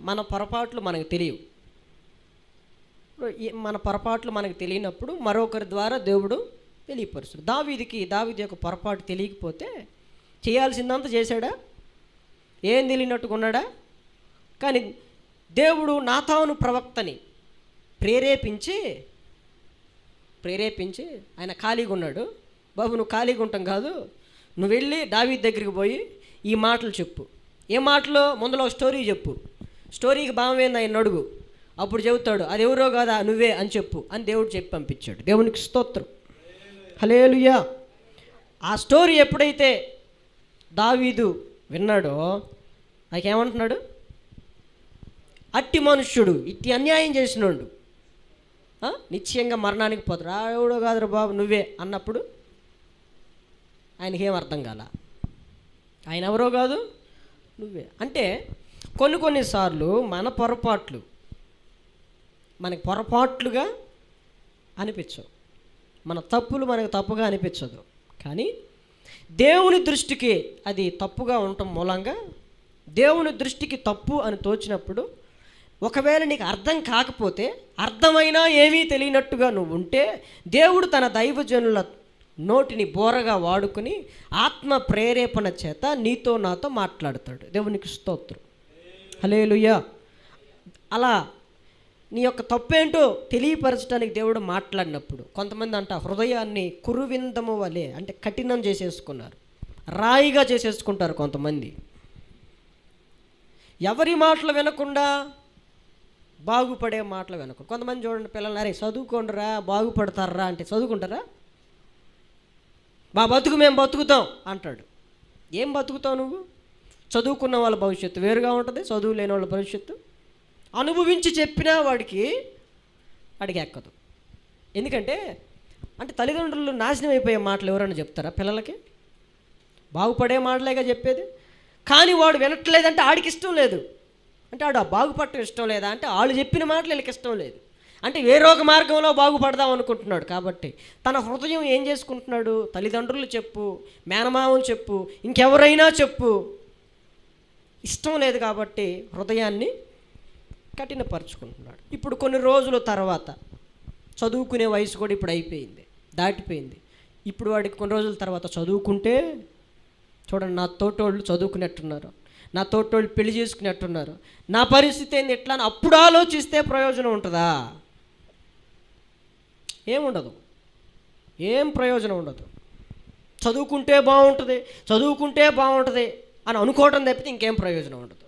మన పొరపాట్లు మనకు తెలియవు. మన పొరపాట్లు మనకు తెలియనప్పుడు మరొకరి ద్వారా దేవుడు తెలియపరుస్తాడు. దావీదికి దావీది యొక్క పొరపాటు తెలియకపోతే చేయాల్సిందంతా చేశాడా? ఏం తెలియనట్టుగా ఉన్నాడా కానీ దేవుడు నాతాను ప్రవక్తని ప్రేరేపించి ప్రేరేపించి ఆయన ఖాళీగా ఉన్నాడు. బాబు నువ్వు ఖాళీగా ఉంటాం కాదు. నువ్వు వెళ్ళి దావీ దగ్గరికి పోయి ఈ మాటలు చెప్పు. ఏ మాటలో? ముందులో స్టోరీ చెప్పు. స్టోరీకి భావం ఏంది ఆయన అడుగు అప్పుడు చెబుతాడు అది ఎవరో కాదా నువ్వే అని చెప్పు అని దేవుడు చెప్పి పంపించాడు. దేవునికి స్తోత్రం. హలేలుయా ఆ స్టోరీ ఎప్పుడైతే దావీదు విన్నాడో నాకేమంటున్నాడు? అట్టి మనుష్యుడు ఇట్టి అన్యాయం చేసినోడు. నిశ్చయంగా మరణానికి పోతాడు. ఆ ఎవడో కాదురా బాబు నువ్వే అన్నప్పుడు ఆయనకి ఏం అర్థం కాల? ఆయన ఎవరో కాదు నువ్వే. అంటే కొన్ని కొన్నిసార్లు మన పొరపాట్లు మనకి పొరపాట్లుగా అనిపించవు. మన తప్పులు మనకు తప్పుగా అనిపించదు. కానీ దేవుని దృష్టికి అది తప్పుగా ఉండటం మూలంగా దేవుని దృష్టికి తప్పు అని తోచినప్పుడు ఒకవేళ నీకు అర్థం కాకపోతే అర్థమైనా ఏమీ తెలియనట్టుగా నువ్వు ఉంటే దేవుడు తన దైవజనుల నోటిని బోరగా వాడుకుని ఆత్మ ప్రేరేపణ చేత నీతో నాతో మాట్లాడతాడు. దేవునికి స్తోత్రం. హలేలుయ్యా అలా నీ యొక్క తప్పేంటో తెలియపరచడానికి దేవుడు మాట్లాడినప్పుడు కొంతమంది అంట హృదయాన్ని కురువిందము వలె అంటే కఠినం చేసేసుకున్నారు. రాయిగా చేసేసుకుంటారు కొంతమంది. ఎవరి మాటలు వినకుండా బాగుపడే మాటలు వినకుండా కొంతమంది చూడండి పిల్లలు అరే చదువుకోండిరా బాగుపడతారా అంటే చదువుకుంటారా? మా బతుకు మేము బతుకుతాం అంటాడు. ఏం బతుకుతావు నువ్వు? చదువుకున్న వాళ్ళ భవిష్యత్తు వేరుగా ఉంటుంది చదువు లేని వాళ్ళ భవిష్యత్తు. అనుభవించి చెప్పినా వాడికి వాడికి ఎక్కదు ఎందుకంటే అంటే తల్లిదండ్రులు నాశనం అయిపోయే మాటలు ఎవరైనా చెప్తారా పిల్లలకి? బాగుపడే మాటలేగా చెప్పేది? కానీ వాడు వినట్లేదంటే ఆడికి ఇష్టం లేదు. అంటే ఆడు ఆ బాగుపడటం ఇష్టం లేదా? అంటే వాళ్ళు చెప్పిన మాటలు వీళ్ళకి ఇష్టం లేదు. అంటే వేరొక మార్గంలో బాగుపడదాం అనుకుంటున్నాడు కాబట్టి తన హృదయం ఏం చేసుకుంటున్నాడు? తల్లిదండ్రులు చెప్పు మేనమామలు చెప్పు ఇంకెవరైనా చెప్పు. ఇష్టం లేదు కాబట్టి హృదయాన్ని కఠినపరుచుకుంటున్నాడు. ఇప్పుడు కొన్ని రోజుల తర్వాత చదువుకునే వయసు కూడా ఇప్పుడు అయిపోయింది దాటిపోయింది. ఇప్పుడు వాడికి కొన్ని రోజుల తర్వాత చదువుకుంటే చూడండి నా తోటోళ్ళు చదువుకున్నట్టున్నారు నా తోటోళ్ళు పెళ్ళి చేసుకున్నట్టున్నారు. నా పరిస్థితి ఏంది ఎట్లా అని అప్పుడు ఆలోచిస్తే ప్రయోజనం ఉంటుందా? ఏముండదు ఏం ప్రయోజనం ఉండదు. చదువుకుంటే బాగుంటుంది చదువుకుంటే బాగుంటుంది. అని అనుకోవడం తప్పితే ఇంకేం ప్రయోజనం ఉండదు.